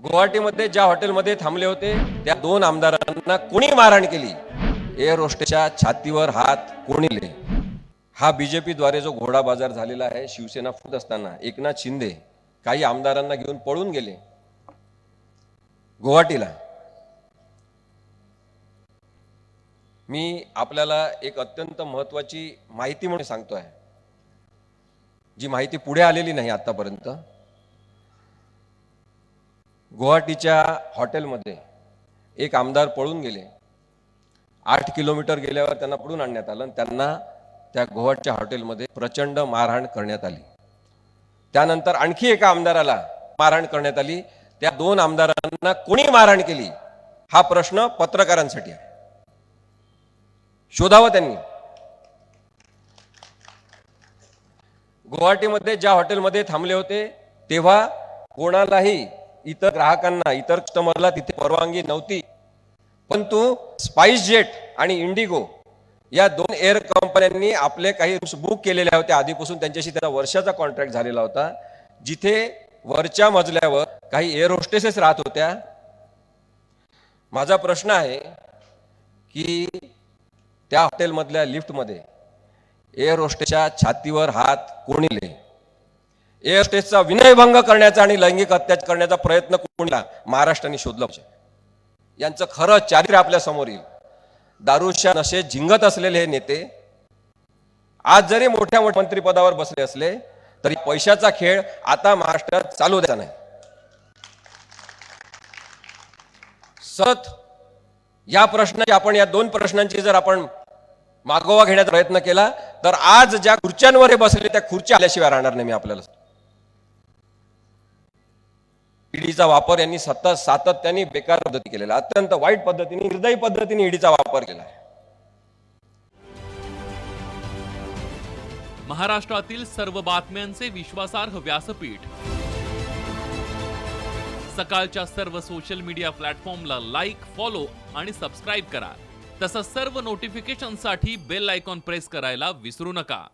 गुवाहाटीमध्ये ज्या हॉटेलमध्ये थांबले होते त्या दोन आमदारांना कोणी मारहाण केली? एअर होस्टेच्या छातीवर हात कोणीले हा बीजेपीद्वारे जो घोडा बाजार झालेला आहे शिवसेना फुट असताना एकनाथ शिंदे काही आमदारांना घेऊन पळून गेले. गुवाहाटीला. मी आपल्याला एक अत्यंत महत्वाची माहिती म्हणून सांगतो आहे जी माहिती पुढे आलेली नाही आतापर्यंत गुवाहाटीच्या हॉटेलमध्ये एक आमदार पळून गेले. आठ किलोमीटर गेल्यावर त्यांना पळून आणण्यात आलं आणि त्यांना त्या गुवाहाटीच्या हॉटेलमध्ये प्रचंड मारहाण करण्यात आली. त्यानंतर आणखी एका आमदाराला मारहाण करण्यात आली. त्या दोन आमदारांना कोणी मारहाण केली? हा प्रश्न पत्रकारांसाठी आहे. शोधावं त्यांनी. गुवाहाटीमध्ये ज्या हॉटेलमध्ये थांबले होते तेव्हा कोणालाही इतर ग्राहकांना इतर कस्टमरला तिथे परवानगी नव्हती. परंतु स्पाइस जेट आणि इंडिगो या दोन एअर कंपन्यांनी आपले काही रूम्स बुक केलेल्या होत्या. आधीपासून त्यांच्याशी त्याचा वर्षाचा कॉन्ट्रॅक्ट झालेला होता. जिथे वरच्या मजल्यावर काही एअर होस्टेसेस राहत होत्या. माझा प्रश्न आहे की त्या हॉटेलमधल्या लिफ्टमध्ये एअर होस्टेसच्या छातीवर हात कोणीले एअर विनयभंग करण्याचा आणि लैंगिक अत्याचार करण्याचा प्रयत्न कोणीला महाराष्ट्राने शोधला पाहिजे. यांचं खरं चारित्र्य आपल्यासमोर येईल. दारूच्या नशेत झिंगत असलेले हे नेते आज जरी मोठ्या मोठ्या मंत्रिपदावर बसले असले तरी पैशाचा खेळ आता महाराष्ट्रात चालू द्यायचा नाही. सत या प्रश्नाची आपण या दोन प्रश्नांची जर आपण मागोवा घेण्याचा प्रयत्न केला तर आज ज्या खुर्च्यांवर हे बसले त्या खुर्च्या आल्याशिवाय राहणार नाही मी आपल्याला ईडीचा वापर यांनी सतत सातत्याने बेकार पद्धती केलेला अत्यंत वाईट पद्धतीने निर्दयी पद्धतीने ईडीचा वापर केला आहे. महाराष्ट्रातील सर्व बातम्यांचे विश्वासार्ह व्यासपीठ. सकाळच्या सर्व सोशल मीडिया प्लॅटफॉर्मला लाईक फॉलो आणि सबस्क्राईब करा. तसंच सर्व नोटिफिकेशनसाठी बेल आयकॉन प्रेस करायला विसरू नका.